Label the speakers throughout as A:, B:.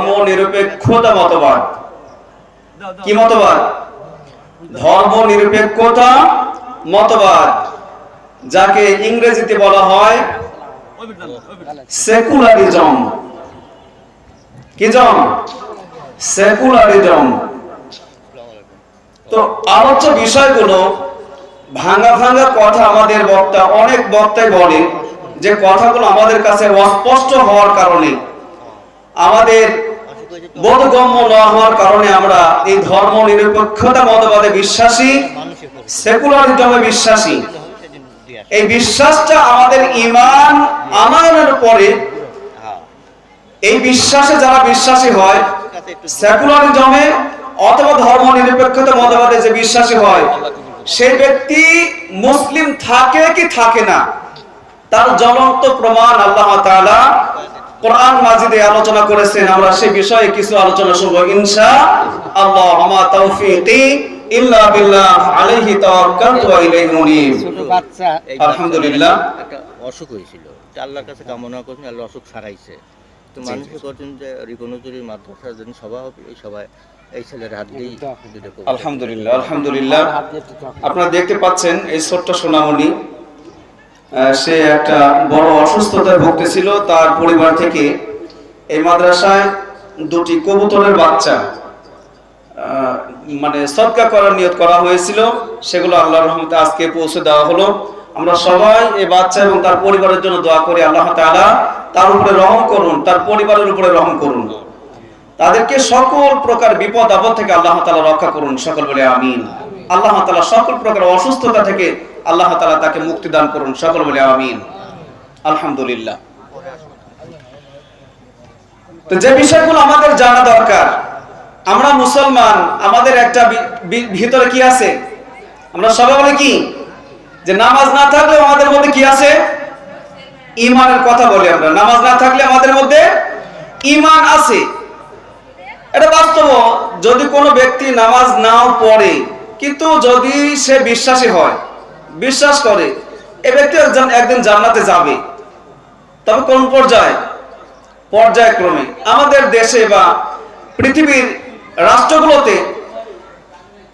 A: ধর্ম নিরপেক্ষতা মতবাদ। কি মতবাদ? ধর্ম নিরপেক্ষতা মতবাদ, যাকে ইংরেজিতে বলা হয় সেকুলারিজম। কি জম? সেকুলারিজম। তো আলোচ্য বিষয়গুলো ভাঙা ভাঙা কথা আমাদের বক্তা, অনেক বক্তাই বলেন যে কথাগুলো আমাদের কাছে অস্পষ্ট হওয়ার কারণে আমাদের বোধগম্য না হওয়ার কারণে আমরা এই ধর্ম নিরপেক্ষতা মতবাদে বিশ্বাসী, সেকুলারিজমে বিশ্বাসী। এই বিশ্বাসটা আমাদের ইমান পরে এই বিশ্বাসে যারা বিশ্বাসী হয়, সেকুলারিজমে অথবা ধর্ম নিরপেক্ষতা মতবাদে যে বিশ্বাসী হয়, সেই ব্যক্তি মুসলিম থাকে কি থাকে না, তার জ্বলন্ত প্রমাণ আল্লাহ কোরআন মাজিদে আলোচনা করেছেন আমরা সেই বিষয়ে কিছু আলোচনা শুনব ইনশা আল্লাহ আমা তৌফিকি ইল্লা বিল্লাহ আলাইহি তাওয়াক্কালতু ওয়া ইলাইহি মুনীব।
B: বাচ্চা
A: আলহামদুলিল্লাহ।
C: একটা অসুখ হয়েছিল আল্লাহর কাছে কামনা করছেন আল্লাহ অসুখ সারাইছে। তো করছেন যে রিকনজুরির মাদ্রাসার সভা হবে এই সভায় এই ছেলের হাত দিয়েই
A: আলহামদুলিল্লাহ আলহামদুলিল্লাহ। আপনারা দেখতে পাচ্ছেন এই ছোট্ট সোনামণি। সে একটা বড় অসুস্থতায় ভুগতেছিল। তার পরিবার থেকে এই মাদ্রাসায় দুটি কবুতরের বাচ্চা মানে সদকা করার নিয়ত করা হয়েছিল। সেগুলো আল্লাহর রহমতে আজকে পৌঁছে দেওয়া হলো। আমরা সবাই এই বাচ্চা এবং তার পরিবারের জন্য দোয়া করি, আল্লাহ তাআলা তার উপরে রহম করুন, তার পরিবারের উপরে রহম করুন। তাদেরকে সকল প্রকার বিপদ আপদ থেকে আল্লাহ তাআলা রক্ষা করুন, সকল বলে আমিন। আল্লাহ তাআলা সকল প্রকার অসুস্থতা থেকে আল্লাহ তাআলা তাকে মুক্তি দান করুন, সকল বলে আমিন। আলহামদুলিল্লাহ। তো যে বিষয়গুলো আমাদের জানা দরকার, আমরা মুসলমান, আমাদের একটা ভিতরে কি আছে? আমরা সবাই বলে কি? যে নামাজ না থাকলেও আমাদের মধ্যে কি আছে? ইমানের কথা বলি আমরা। নামাজ না থাকলে আমাদের মধ্যে ইমান আছে। এটা বাস্তব। যদি কোনো ব্যক্তি নামাজ নাও পড়ে, কিন্তু যদি সে বিশ্বাসী হয় বিশ্বাস করে, এ ব্যক্তি একজন, একদিন জান্নাতে যাবে। তবে কোন পর্যায়ে? পর্যায়ক্রমে। আমাদের দেশে বা পৃথিবীর রাষ্ট্রগুলোতে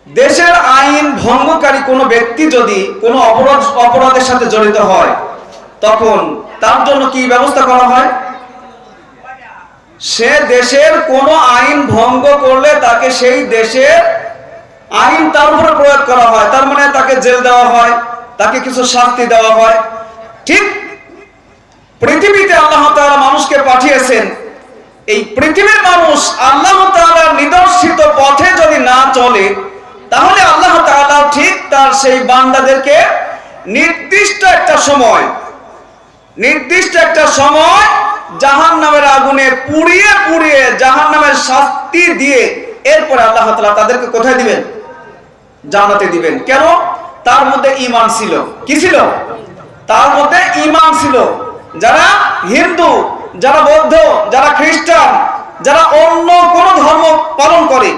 A: দেশের আইন ভঙ্গকারী কোনো ব্যক্তি যদি কোনো অপরাধ, অপরাধের সাথে জড়িত হয়, তখন তার জন্য কি ব্যবস্থা করা হয়? সে দেশের কোনো আইন ভঙ্গ করলে তাকে সেই দেশের আইন তার উপরে প্রয়োগ করা হয়। তার মানে তাকে জেল দেওয়া হয়। তাকে কিছু শাস্তি দেওয়া হয়। ঠিক পৃথিবীতে আল্লাহ তাআলা মানুষকে পাঠিয়েছেন। এই পৃথিবীর মানুষ আল্লাহ নিদর্শিত পথে যদি না চলে, তাহলে আল্লাহ তাআলা ঠিক তার সেই বান্দাদেরকে নির্দিষ্ট একটা সময়, নির্দিষ্ট একটা সময় জাহান নামের আগুনে পুড়িয়ে পুড়িয়ে জাহান নামের শাস্তি দিয়ে এরপরে আল্লাহ তাআলা তাদেরকে কোথায় দিবেন? জানাতে দিবেন। কেন? তার মধ্যে ইমান ছিল। কি ছিল? তার মধ্যে ইমান ছিল। যারা হিন্দু, যারা বৌদ্ধ, যারা খ্রিস্টান, যারা অন্য কোন ধর্ম পালন করে,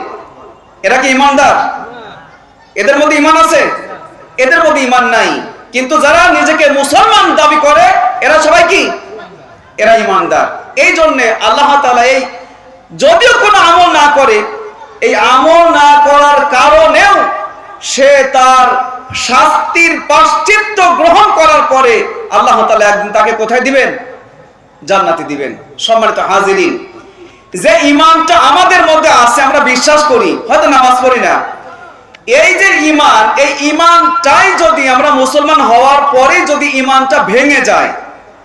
A: এরা কি ইমানদার এদের মধ্যে ইমান আছে? এদের মধ্যে ইমান নাই। কিন্তু যারা নিজেকে মুসলমান দাবি করে, এরা সবাই কি? এরা ইমানদার এই জন্যে আল্লাহ তাআলা এই যদিও কোনো আমল না করে, এই আমল না করার কারণেও সে তার শাস্তির পাশ্চিত্য গ্রহণ করার পরে আল্লাহ তাআলা একদিন তাকে কোথায় দিবেন? জান্নাতে দিবেন। সম্মানিত হাজিরিন, যে ইমানটা আমাদের মধ্যে আছে, আমরা বিশ্বাস করি, হয়তো নামাজ পড়ি না। এই যে ইমান এই ইমানটাই যদি আমরা মুসলমান হওয়ার পরে যদি ইমানটা ভেঙে যায়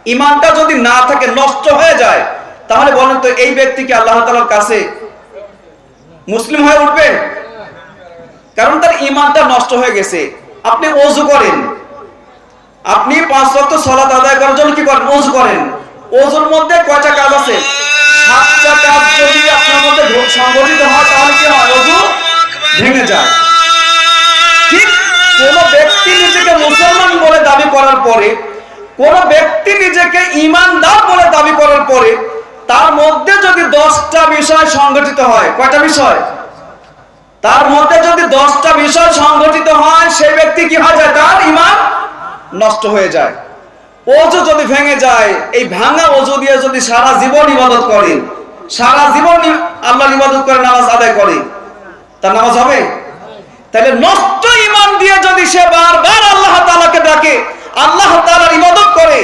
A: ইমানটা যদি না থাকে, নষ্ট হয়ে যায়, তাহলে বলেন তো এই ব্যক্তিকে আল্লাহ তাআলার কাছে মুসলিম হয়ে উঠবে? কারণ তার ইমানটা নষ্ট হয়ে গেছে। আপনি ওযু করেন। আপনি পাঁচ ওয়াক্ত সালাত আদায় করার জন্য কি করেন? ওযু করেন। ওযুর মধ্যে কয়টা কাজ আছে? সাতটা কাজ যদি আপনার মধ্যে সংগঠিত হয়, তাহলে কি হয়? ওযু ভেঙে যায়। ঠিক কোন ব্যক্তি নিজেকে মুসলমান বলে দাবি করার পরে, কোন ব্যক্তি নিজেকে ইমানদার বলে দাবি করার পরে, তার মধ্যে যদি দশটা বিষয় সংগঠিত হয়, কয়টা বিষয়? তার মধ্যে যদি দশটা বিষয় সংগঠিত হয় সেই ব্যক্তি কি হয়ে যায়? তার ইমান নষ্ট হয়ে যায়। অজু যদি ভেঙে যায়, এই ভাঙা অজু দিয়ে যদি সারা জীবন ইবাদত করে, সারা জীবন আল্লাহ ইবাদত করে, নামাজ আদায় করে, তার নামাজ হবে? তাহলে নষ্ট ইমান দিয়ে যদি সে বারবার আল্লাহ তালাকে ডাকে, আল্লাহ তাআলার ইবাদত করে,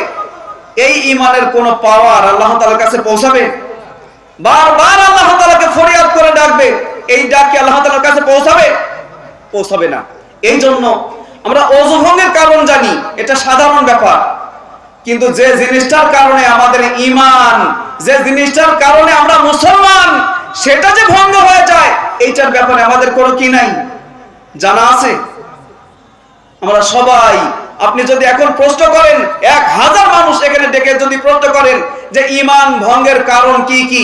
A: এই ইমানের কোন পাওয়ার আল্লাহ তাআলার কাছে পৌঁছাবে? বারবার আল্লাহ তালাকে ফরিয়াদ করে ডাকবে এই ডাক কি আল্লাহ তাআলার কাছে পৌঁছাবে? পৌঁছাবে না। এই জন্য আমরা অজুভঙ্গের কারণ জানি, এটা সাধারণ ব্যাপার। কিন্তু যে জিনিসটার কারণে আমাদের ইমান যে জিনিসটার কারণে আমরা মুসলমান, সেটা যে ভঙ্গ হয়ে যায়, এইটার ব্যাপারে আমাদের কোনো কি নাই? জানা আছে? আমরা সবাই, আপনি যদি এখন প্রশ্ন করেন, এক হাজার মানুষ এখানে ডেকে যদি প্রশ্ন করেন যে ইমান ভঙ্গের কারণ কি কি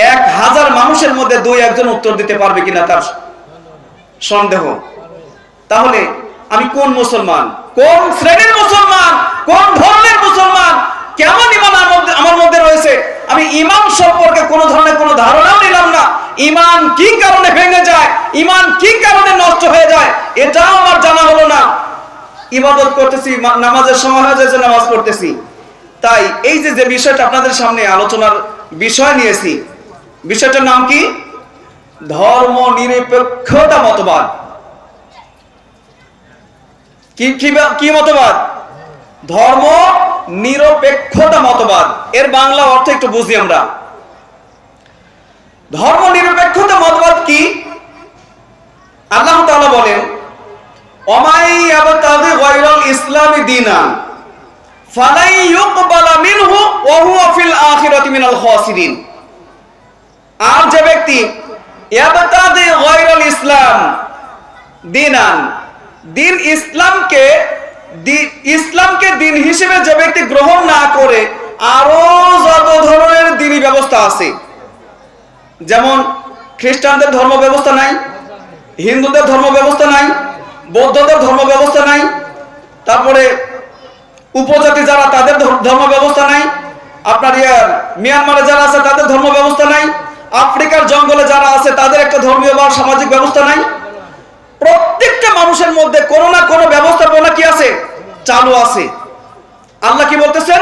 A: এক হাজার মানুষের মধ্যে দুই একজন উত্তর দিতে পারবে কিনা তার সন্দেহ। তাহলে আমি কোন মুসলমান? কোন শ্রেণির মুসলমান? কোন ধর্মের মুসলমান? কেমন ইমান আমার মধ্যে- রয়েছে? আমি ইমান সম্পর্কে কোনো ধরনের কোনো ধারণাও নিলাম না। ইমান কি কারণে ভেঙে যায়? ইমান কি কারণে নষ্ট হয়ে যায়? এটাও আমার জানা হলো না। ইবাদত করতেছি নামাজের সময় হয়ে যায় যে নামাজ পড়তেছি। তাই এই যে যে বিষয়টা আপনাদের সামনে আলোচনার বিষয় নিয়েছি বিষয়টার নাম কি? ধর্ম নিরপেক্ষতা মতবাদ। কি মতবাদ? ধর্ম নিরপেক্ষতা মতবাদ। এর বাংলা অর্থ একটু বুঝি আমরা। ধর্ম নিরপেক্ষতা মতবাদ কি? আল্লাহ বলেন অমাই আবতাদি গায়রাল ইসলামি দীনান ফালাই ইউকবালা মিনহু ওয়া হুয়া আখিরাতি মিনাল খাসিরিন। আর যে ব্যক্তি ইসলাম দিনান, দিন ইসলামকে ইসলামকে দিন হিসেবে যে ব্যক্তি গ্রহণ না করে, আরও যত ধরনের দিনই ব্যবস্থা আছে। যেমন, খ্রিস্টানদের ধর্ম ব্যবস্থা নাই, হিন্দুদের ধর্ম ব্যবস্থা নাই, বৌদ্ধদের ধর্ম ব্যবস্থা নাই, তারপরে উপজাতি যারা তাদের ধর- ধর্ম ব্যবস্থা নাই, আপনার ইয়ার মিয়ানমারে যারা আছে তাদের ধর্ম ব্যবস্থা নাই আফ্রিকার জঙ্গলে যারা আছে, তাদের একটা ধর্মীয় বা সামাজিক ব্যবস্থা নাই? প্রত্যেকটা মানুষের মধ্যে কোনো না কোনো ব্যবস্থাপনা কি আছে? চালু আছে। আল্লাহ কি বলতেছেন?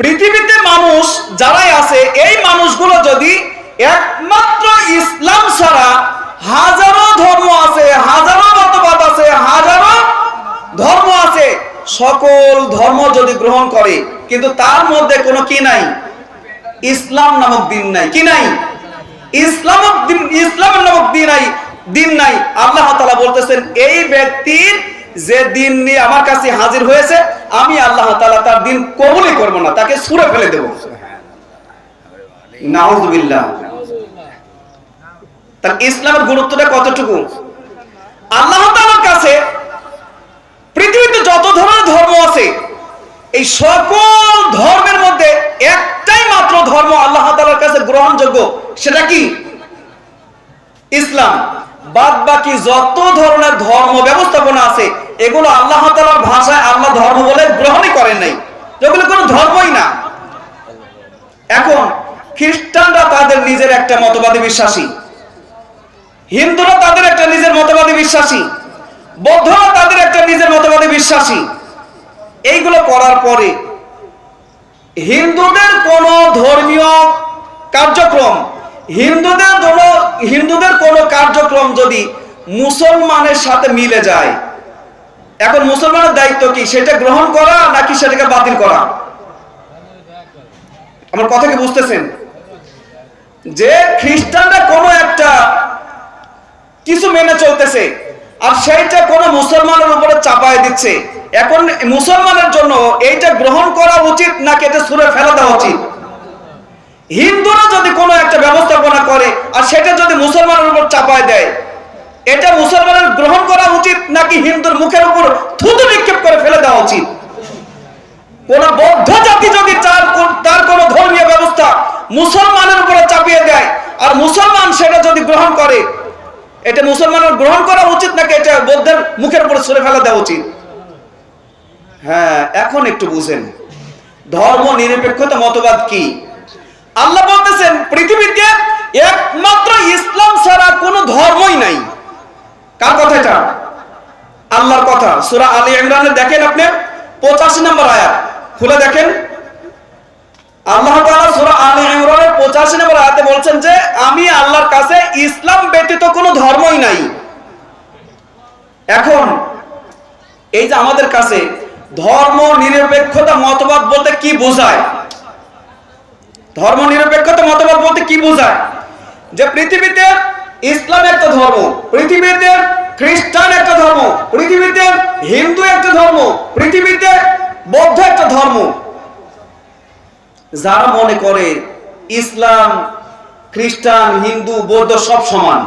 A: পৃথিবীতে মানুষ যারাই আছে, এই মানুষগুলো যদি একমাত্র ইসলাম ছাড়া হাজারো ধর্ম আছে, হাজারো মতবাদ আছে, হাজারো ধর্ম আছে, সকল ধর্ম যদি গ্রহণ করে, কিন্তু তার মধ্যে কোনো কি নাই? ইসলাম নামক দিন নাই। কি নাই? ইসলাম ইসলাম নামক দিন নাই দিন নাই। আল্লাহ তাআলা বলতেছেন, এই ব্যক্তির যে দিন নিয়ে আমার কাছে হাজির হয়েছে, আমি আল্লাহ তাআলা তার দিন কবুলই করব না, তাকে ছুঁড়ে ফেলে দেব। নাউজুবিল্লাহ। তার ইসলামের গুরুত্বটা কতটুকু? আল্লাহ তাআলার কাছে পৃথিবীতে যত ধরনের ধর্ম আছে, এই সকল সেটা কি? ইসলাম। বাদ বাকি যত ধরনের ধর্ম ব্যবস্থাপনা আছে, এগুলো আল্লাহ তাআলার ভাষায় আল্লাহ ধর্ম বলে গ্রহণই করেন নাই। যেগুলো কোনো ধর্মই না। এখন খ্রিস্টানরা তাদের নিজের একটা মতবাদে বিশ্বাসী। হিন্দুরা তাদের একটা নিজের মতবাদে বিশ্বাসী। বৌদ্ধরা তাদের একটা নিজের মতবাদে বিশ্বাসী। এইগুলো করার পরে হিন্দুদের কোন ধর্মীয় কার্যক্রম। হিন্দুদের কোন হিন্দুদের কোন কার্যক্রম যদি মুসলমানের সাথে মিলে যায়, এখন মুসলমানের দায়িত্ব কি, সেটা গ্রহণ করা নাকি সেটাকে বাতিল করা? আমার কথা কি বুঝতেছেন? যে খ্রিস্টানরা কোনো একটা কিছু মেনে চলতেছে, আর সেইটা কোনো মুসলমানের উপরে চাপায় দিচ্ছে। এখন মুসলমানের জন্য এইটা গ্রহণ করা উচিত নাকি এটা সুরে ফেলা দেওয়া উচিত? হিন্দুরা যদি কোনো একটা ব্যবস্থাপনা করে আর সেটা যদি মুসলমানের উপর চাপায় দেয়, এটা মুসলমানের গ্রহণ করা উচিত নাকি হিন্দুর মুখের উপর থুতু নিক্ষেপ করে ফেলে দেওয়া উচিত? কোন বৌদ্ধ জাতি যদি তার কোন- ধর্মীয় ব্যবস্থা মুসলমানের উপরে চাপিয়ে দেয় আর মুসলমান সেটা যদি গ্রহণ করে, এটা মুসলমানের গ্রহণ করা উচিত নাকি এটা বৌদ্ধের মুখের উপরে সরে ফেলা দেওয়া উচিত? হ্যাঁ এখন একটু বুঝেন। ধর্ম নিরপেক্ষতা মতবাদ কি? আল্লাহ বলতেছেন, পৃথিবীতে একমাত্র ইসলাম ছাড়া কোনো ধর্মই নাই। কার কথা এটা? আল্লাহর কথা। সূরা আলী ইমরানে দেখেন আপনি? পঁচাশি নম্বর আয়াত। খুলে দেখেন। আল্লাহ তাআলা সূরা আলে ইমরানের 85 নম্বর আয়াতে বলছেন যে, আমি আল্লাহর কাছে ইসলাম ব্যতীত কোনো ধর্মই নাই। এখন, এই যে আমাদের কাছে ধর্ম, নিরপেক্ষতা, মতবাদ বলতে কি বোঝায়? ধর্ম নিরপেক্ষতা মতবাদ বলতে কি বোঝায়? যে পৃথিবীতে ইসলাম একটা ধর্ম, পৃথিবীতে খ্রিস্টান একটা ধর্ম, পৃথিবীতে হিন্দু একটা ধর্ম, পৃথিবীতে বৌদ্ধ একটা ধর্ম। যারা মনে করে ইসলাম, খ্রিস্টান, হিন্দু, বৌদ্ধ সব সমান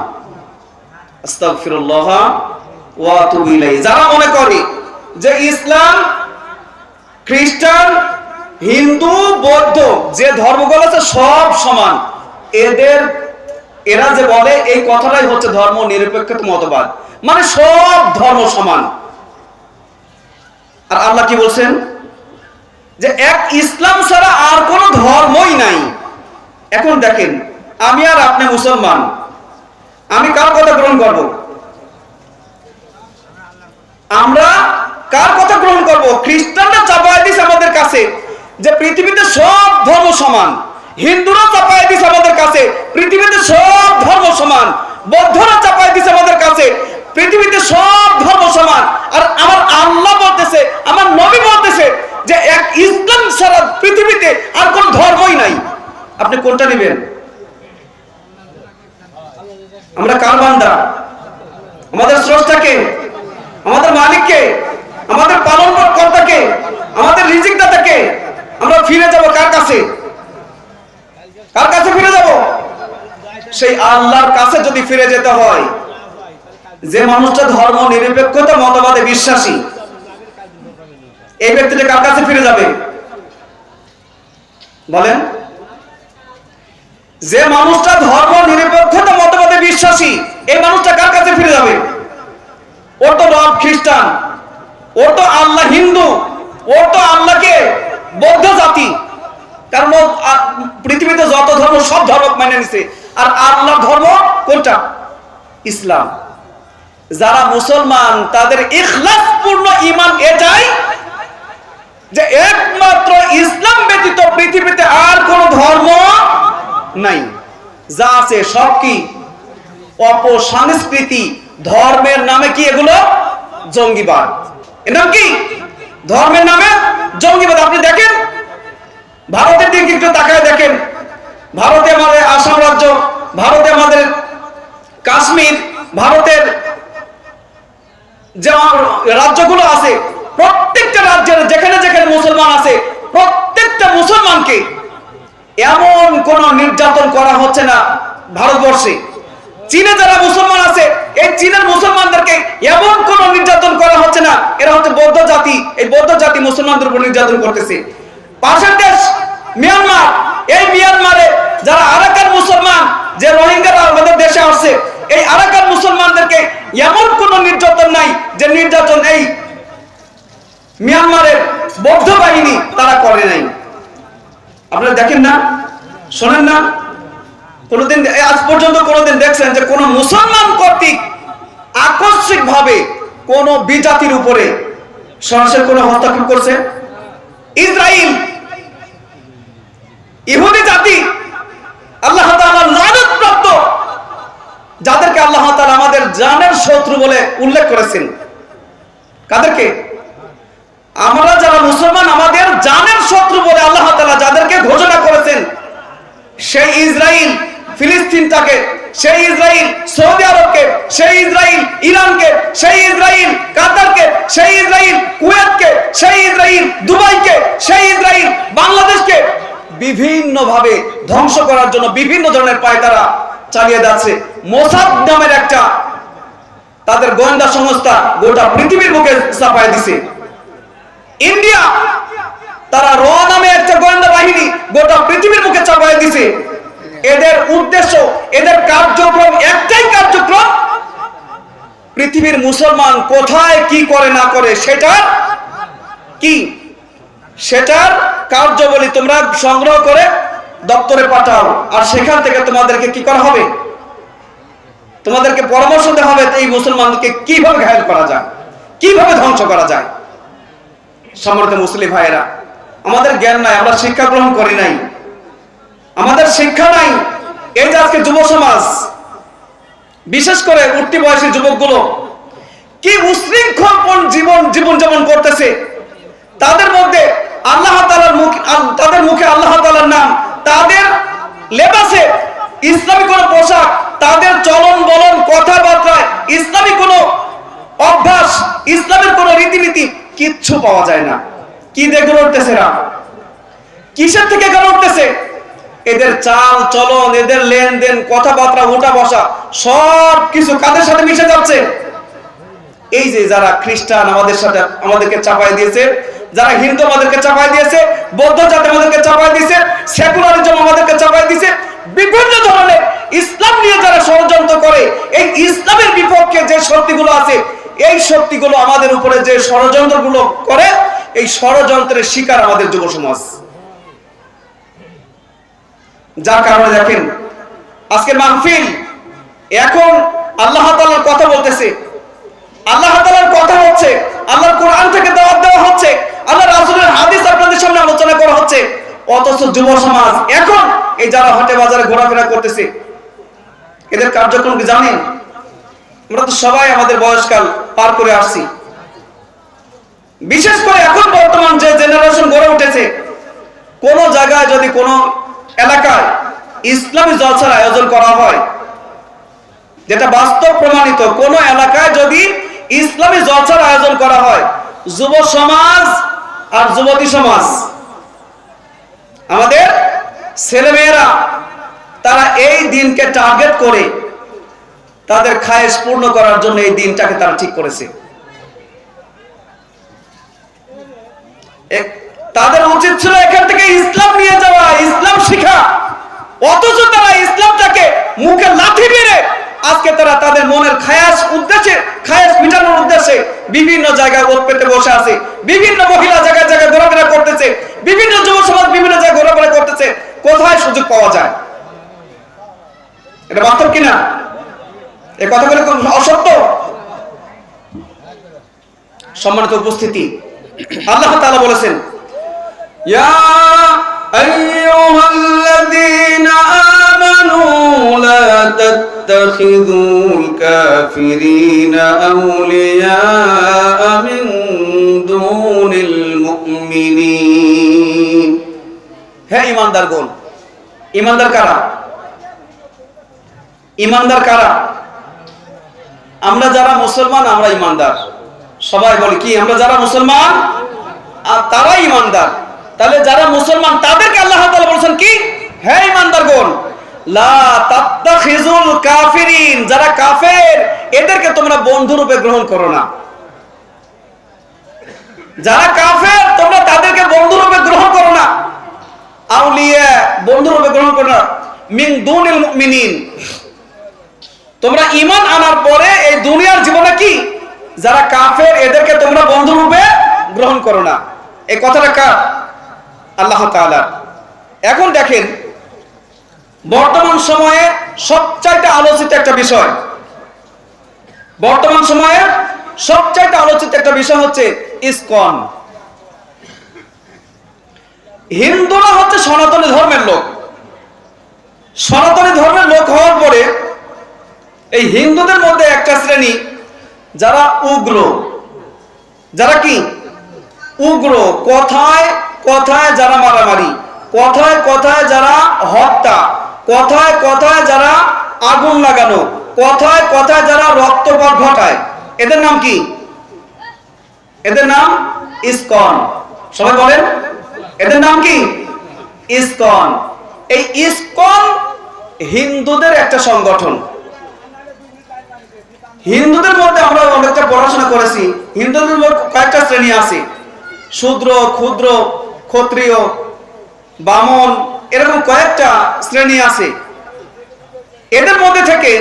A: যারা মনে করে যে ইসলাম, খ্রিস্টান হিন্দু, বৌদ্ধ, যে ধর্মগুলো আছে সব সমান। এদের, এরা যে বলে, এই কথাটাই হচ্ছে ধর্ম নিরপেক্ষ মতবাদ। মানে সব ধর্ম সমান। আর আল্লাহ কি বলছেন? যে এক ইসলাম ছাড়া আর কোনো ধর্মই নাই। এখন দেখেন, আমি আর আপনি মুসলমান, আমি কার কথা গ্রহণ করব? আমরা কার কথা গ্রহণ করব? খ্রিস্টানরা চাপায় দিস আমাদের কাছে। যে পৃথিবীতে সব ধর্ম সমান, হিন্দুরা চাপায় দিস আমাদের কাছে, পৃথিবীতে সব ধর্ম সমান, বৌদ্ধরা চাপায় দিছে আমাদের কাছে, পৃথিবীতে সব ধর্ম সমান। আর আমার আল্লাহ বলতেছে, আমার নবী বলতেছে যে এক ইসলাম ছাড়া পৃথিবীতে আর কোন ধর্মই নাই। আপনি কোনটা নেবেন? আমরা কার বান্দা? আমাদের স্রষ্টাকে আমাদের মালিককে আমাদের পালন কর্তাকে আমাদের রিজিক দাতাকে আমরা ফিরে যাব কার কাছে? কার কাছে ফিরে যাব? সেই আল্লাহর কাছে যদি ফিরে যেতে হয়, যে মানুষটা ধর্ম নিরপেক্ষতা মতবাদে বিশ্বাসী, এই ব্যক্তিটা কার কাছে ফিরে যাবে? বলেন। যে মানুষটা ধর্ম নিরপেক্ষতা মতবাদে বিশ্বাসী, এই মানুষটা কার কাছে ফিরে যাবে? ওর তো রব খ্রিস্টান, ওর তো আল্লাহ হিন্দু, ওর তো আল্লাহকে বৌদ্ধ জাতি। কারণ পৃথিবীতে যত ধর্ম, সব ধর্ম মেনে নিছে। আর আল্লাহর ধর্ম কোনটা? ইসলাম। যারা মুসলমান, তাদের ইখলাস পূর্ণ ইমান এটাই যে একমাত্র ইসলাম ব্যতীত পৃথিবীতে আর কোন ধর্ম নাই। যা আছে সব কি? অপসংস্কৃতি। ধর্মের নামে কি এগুলো? জঙ্গিবাদ। এর নাম কি? ধর্মের নামে জঙ্গিবাদ আপনি দেখেন? ভারতের দিকে একটু তাকায় দেখেন। ভারতে আমাদের আসাম রাজ্য, ভারতে আমাদের কাশ্মীর, ভারতের যে রাজ্যগুলো আছে, প্রত্যেকটা রাজ্যের যেখানে যেখানে মুসলমান আছে, প্রত্যেকটা মুসলমানকে এমন কোন নির্যাতন করা হচ্ছে না ভারতবর্ষে। চীনে যারা মুসলমান আছে, এই চীনের মুসলমানদেরকে এমন কোন নির্যাতন করা হচ্ছে না, এরা হচ্ছে বৌদ্ধ জাতি, এই বৌদ্ধ জাতি মুসলমানদের উপর নির্যাতন করতেছে। পাশের দেশ, মিয়ানমার, এই মিয়ানমারে যারা আরাকান মুসলমান, যে রোহিঙ্গারা আমাদের দেশে আসছে, এই আরাকান মুসলমানদেরকে এমন কোন নির্যাতন নাই যে নির্যাতন এই মিয়ানমারের বৌদ্ধ বাহিনী তারা করে নাই। আপনারা দেখেন না, শোনেন না কোনোদিন আজ পর্যন্ত কোনোদিন দেখছেন যে কোন মুসলমান কর্তৃক আকস্মিক ভাবে কোন বিজাতির উপরে সরাসরি কোন হস্তক্ষেপ করছে? ইসরায়েল ইহুদি জাতি, আল্লাহ লানতপ্রাপ্ত, যাদেরকে আল্লাহ আমাদের জানের শত্রু বলে উল্লেখ করেছেন। কাদেরকে? আমরা যারা মুসলমান, আমাদের জানের শত্রু বলে আল্লাহ যাদেরকে ঘোষণা করেছেন, সেই ইসরায়েল ফিলিস্তিনটাকে, সেই ইসরায়েল সৌদি আরবকে, সেই ইসরায়েল ইরানকে, সেই ইসরায়েল কাতারকে, সেই ইসরায়েল কুয়েতকে, সেই ইসরায়েল দুবাইকে, সেই ইসরায়েল বাংলাদেশকে বিভিন্ন ভাবে ধ্বংস করার জন্য বিভিন্ন ধরনের পায়তারা চালিয়ে যাচ্ছে। মোসাদ নামের একটা তাদের গোয়েন্দা সংস্থা গোটা পৃথিবীর মুখে চাপায় দিছে। ইন্ডিয়া, তারা র নামে একটা গোয়েন্দা বাহিনী গোটা পৃথিবীর মুখে চাপায় দিছে। এদের উদ্দেশ্য, এদের কার্যক্রম একটাই কার্যক্রম, পৃথিবীর মুসলমান কোথায়, কি করে, না করে, সেটার কি? সেটার কার্যবলী তোমরা সংগ্রহ করে দপ্তরে পাঠাও। আর সেখান থেকে তোমাদেরকে কি করা হবে? তোমাদেরকে পরামর্শ দেওয়া হবে এই মুসলমানদেরকে কীভাবে ঘায়ল করা যায়, কীভাবে ধ্বংস করা যায়। সম্মানিত মুসলিম ভাইয়েরা, আমাদের জ্ঞান নাই, আমরা শিক্ষা গ্রহণ করি নাই। আমাদের শিক্ষা নাই, এই যে আজকে যুব সমাজ, বিশেষ করে উঠতি বয়সী যুবকগুলো, কি উশৃঙ্খল জীবন জীবন যেমন করতেছে, তাদের মধ্যে আল্লাহ তাআলার মুখ তাদের মুখে আল্লাহ তাআলার নাম, তাদের লেবাসে ইসলামী কোনো পোশাক, তাদের চলন বলন কথাবার্তায় ইসলামী কোনো অভ্যাস, ইসলামের কোনো রীতিনীতি কিচ্ছু পাওয়া যায় না। কি দেখে উঠতেছে এরা? কিসের থেকে গড়ে উঠতেছে? এদের চাল, চলন, এদের লেনদেন, কথাবার্তা উঠা বসা সব কিছু কাদের সাথে মিশে যাচ্ছে? এই যে যারা খ্রিস্টান আমাদের সাথে আমাদেরকে চাপাই দিয়েছে, যারা হিন্দু আমাদেরকে চাপাই দিয়েছে, বৌদ্ধ জাতি আমাদেরকে চাপাই দিয়েছে, সেকুলারিজম আমাদেরকে চাপাই দিয়েছে, বিভিন্ন ধরনের ইসলাম নিয়ে যারা ষড়যন্ত্র করে, এই ইসলামের বিপক্ষে যে শক্তিগুলো আছে, এই শক্তিগুলো আমাদের উপরে যে ষড়যন্ত্রগুলো করে, এই ষড়যন্ত্রের শিকার আমাদের যুব সমাজ যার কারণে দেখেন, আজকের মাহফিল, এখন আল্লাহ তাআলার কথা বলতেছে। আল্লাহ তাআলার কথা হচ্ছে, আল্লাহর কোরআন থেকে দাওয়াত দেওয়া হচ্ছে আল্লাহ রাসূলের হাদিস আপনাদের সামনে আলোচনা করা হচ্ছে। অথচ যুব সমাজ এখন এই যারা হাটে বাজারে ঘোরাফেরা করতেছে, এদের কার্যক্রম কি জানেন? আমরা তো সবাই আমাদের বয়সকাল পার করে আসছি। বিশেষ করে এখন বর্তমান যে জেনারেশন গড়ে উঠেছে, কোন জায়গায় যদি কোন এলাকায় ইসলামী জলসার আয়োজন করা হয়। যেটা বাস্তব প্রমাণিত, কোন এলাকায় যদি ইসলামী জলসার আয়োজন করা হয়, যুব সমাজ আর যুবতী সমাজ, আমাদের ছেলেমেয়েরা, তারা এই দিনকে টার্গেট করে তাদের খায়েশ পূর্ণ করার জন্য এই দিনটাকে তারা ঠিক করেছে। তাদের উচিত ছিল এখান থেকে ইসলাম নিয়ে যাওয়া, ইসলাম শিখা। অথচ তারা ইসলামটাকে মুখে লাথি মেরে আজকে তারা তাদের মনের খায়াস উদ্দেশ্যে, খায়াস মিটানোর উদ্দেশ্যে বিভিন্ন জায়গায় ওত পেতে বসে আছে। বিভিন্ন মহিলা জায়গায় জায়গায় ঘোরাফেরা করতেছে। বিভিন্ন যুব সমাজ বিভিন্ন জায়গায় ঘোরাফেরা করতেছে। কোথায় সুযোগ পাওয়া যায়? এটা বাস্তব কিনা? এ কথাগুলো কোন অসত্য? সম্মানিত উপস্থিতি, আল্লাহ তাআলা বলেছেন ইয়া আইয়ুহাল্লাযীনা আমানু লা তাত্তাখিযুল কাফিরিনা আউলিয়া মিন দুনিল মুমিনিন হে ঈমানদারগণ ঈমানদার কারা? ঈমানদার কারা? আমরা যারা মুসলমান, আমরা ইমানদার। সবাই বলে কি, আমরা যারা মুসলমান? আর তারা ইমানদার। তাহলে যারা মুসলমান, তাদেরকে আল্লাহ বলেছেন কি? হে ইমানদারগণ লা তাত্তাখিজুল কাফিরিন, যারা কাফের, এদেরকে তোমরা রূপে গ্রহণ করো না। যারা কাফের, তোমরা তাদেরকে গ্রহণ করো না। আউলিয়া গ্রহণ করো না। মিন তোমরা ইমান আনার পরে এই দুনিয়ার জীবনে কি? যারা কাফের, এদেরকে তোমরা বন্ধু রূপে গ্রহণ করো না। এই কথাটা কার? আল্লাহ এখন দেখেন, বর্তমান সময়ে সবচাইতে আলোচিত একটা বিষয়। বর্তমান সময়ে সবচাইতে আলোচিত একটা বিষয় হচ্ছে ইসকন। হিন্দুরা হচ্ছে সনাতনী ধর্মের লোক। সনাতনী ধর্মের লোক হওয়ার পরে এই হিন্দুদের মধ্যে একটা শ্রেণি, যারা উগ্র। যারা কি? উগ্র। কথায় কথায় যারা মারামারি, কথায় কথায় যারা হত্যা, কথায় কথায় যারা আগুন লাগানো, কথায় কথায় যারা রক্তপাত ঘটায়, এদের নাম কি? এদের নাম ইসকন। সবাই বলেন, এদের নাম কি? ইসকন। এই ইসকন হিন্দুদের একটা সংগঠন। হিন্দুদের মধ্যে আমরা অনেকটা পড়াশোনা করেছি, হিন্দুদের কয়েকটা শ্রেণি আছে। শূদ্র, ক্ষুদ্র ক্ষত্রিয়, বামন, এরকম কয়েকটা শ্রেণি আছে। এদের মধ্যে থেকে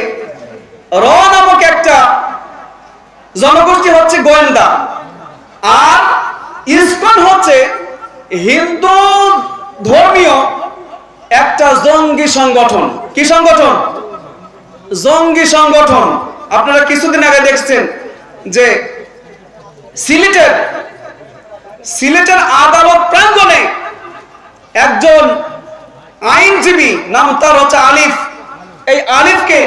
A: র নামক একটা জনগোষ্ঠী হচ্ছে গোয়েন্দা। আর ইসকন হচ্ছে হিন্দু ধর্মীয় একটা জঙ্গি সংগঠন। কি সংগঠন? জঙ্গি সংগঠন। আপনারা কিছুদিন আগে দেখছেন যে সিলেটের সিলেটের আদালত প্রাঙ্গণে একজন আইনজীবী নাম তার হচ্ছে আলিফ। এই আলিফকে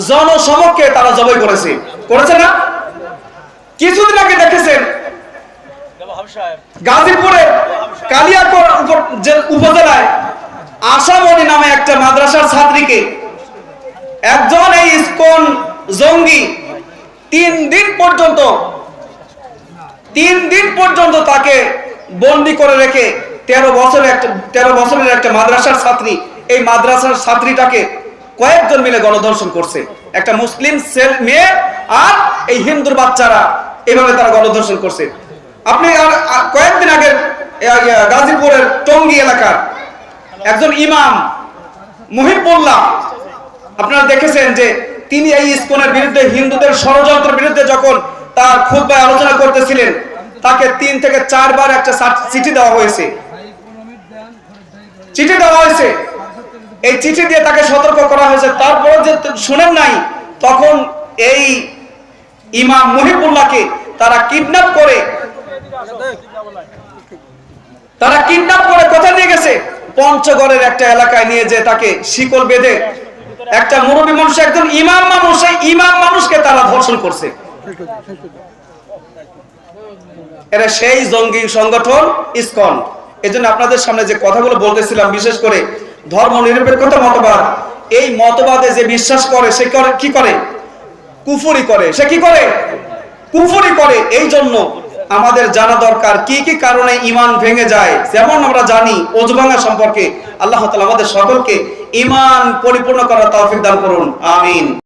A: জনসমক্ষে তারা জবাই করেছে। করেছে না? কিছুদিন আগে দেখেছেন গাজীপুরের যে- উপজেলায় আশামণি নামে একটা মাদ্রাসার ছাত্রীকে একজন এই ইসকন জঙ্গি তিন দিন পর্যন্ত তিন দিন পর্যন্ত তাকে বন্দি করে রেখে তেরো বছরের একটা, তেরো বছরের একটা মাদ্রাসার ছাত্রী, এই মাদ্রাসার ছাত্রীটাকে কয়েকজন মিলে গণধর্ষণ করছে। একটা মুসলিম ছেলে মেয়ে আর এই হিন্দুর বাচ্চারা এভাবে তারা গণধর্ষণ করছে। আপনি আর- আর কয়েকদিন আগে গাজীপুরের টঙ্গী এলাকার একজন ইমাম মুহিবুল্লাহ, আপনারা দেখেছেন যে তিনি এই ইসকনের বিরুদ্ধে, হিন্দুদের ষড়যন্ত্রের বিরুদ্ধে যখন তার খুদ্ায় আলোচনা করতেছিলেন। তাকে তিন থেকে চারবার একটা চিঠি দেওয়া হয়েছে। চিঠি দেওয়া হয়েছে। এই চিঠি দিয়ে তাকে সতর্ক করা হয়েছে। তারপরে যে শুনেন নাই, তখন এই ইমাম মুহিবুল্লাহকে তারা কিডন্যাপ করে তারা কিডন্যাপ করে কোথায় নিয়ে গেছে? পঞ্চগড়ের একটা এলাকায় নিয়ে যে তাকে শিকল বেঁধে একটা মুরব্বী মানুষ, একজন ইমাম মানুষ ইমাম মানুষকে তারা ধর্ষণ করছে। এরা সেই জঙ্গি সংগঠন ইসকন। এই জন্য আপনাদের সামনে যে কথাগুলো বলতেছিলাম, বিশেষ করে ধর্ম নিরপেক্ষতা মতবাদ, এই মতবাদে যে বিশ্বাস করে, সে কি করে? কুফুরি করে। সে কি করে? কুফুরি করে। এই জন্য আমাদের জানা দরকার, কি কি কারণে ইমান ভেঙে যায়? যেমন আমরা জানি ওজভাঙ্গা সম্পর্কে আল্লাহ তাআলা আমাদের সকলকে ইমান পরিপূর্ণ করার তৌফিক দান করুন। আমিন।